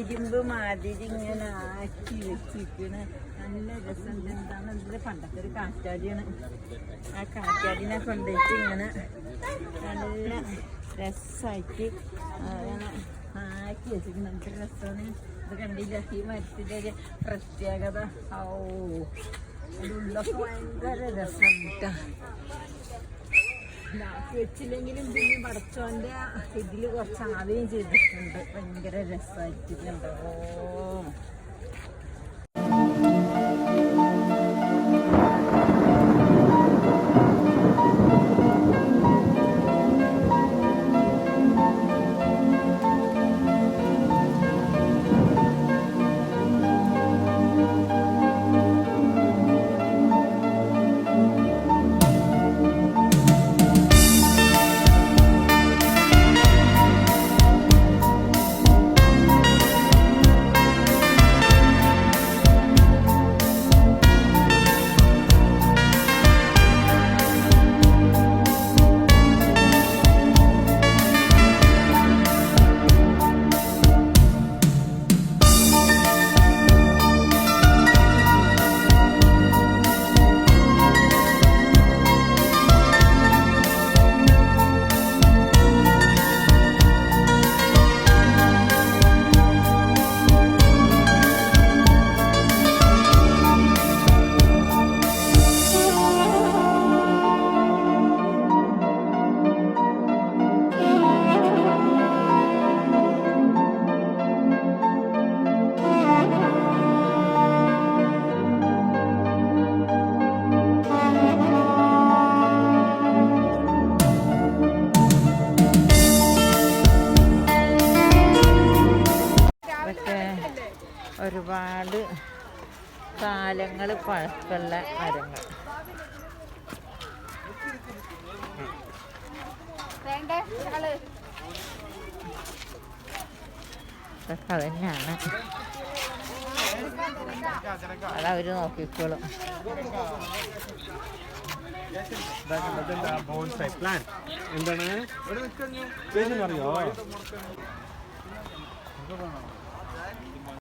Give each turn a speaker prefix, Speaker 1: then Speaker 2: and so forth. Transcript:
Speaker 1: ഇരുമ്പ് മാതിരി ഇങ്ങനെ ആക്കി വെച്ചിരിക്കണ. നല്ല രസമുണ്ട്. എന്താണ്? ഇതിന്റെ പണ്ടത്തെ ഒരു കാറ്റാടിയാണ്. ആ കാറ്റാടിനെ കൊണ്ടുപോയിട്ട് ഇങ്ങനെ നല്ല രസമായിട്ട് അങ്ങനെ ആക്കി വെച്ചിരിക്കണം. എന്ത് രസമാണ്? ഇത് കണ്ടില്ല? ഈ മരത്തിന്റെ ഒരു പ്രത്യേകത. ഓ അതുള്ളൊക്കെ ഭയങ്കര രസം ലാക്കി വെച്ചില്ലെങ്കിലും പിന്നെ പടച്ചോന്റെ ഇതിൽ കുറച്ച് ആദ്യം ചെയ്തിട്ടുണ്ട്. ഭയങ്കര രസമായിട്ടുണ്ട് ഒരുപാട് കാലങ്ങൾ പഴക്കമുള്ള മരങ്ങൾ. ഇതൊക്കെ തന്നെയാണ് അതവര് നോക്കിക്കോളും.
Speaker 2: എന്താണ്? അറിയോ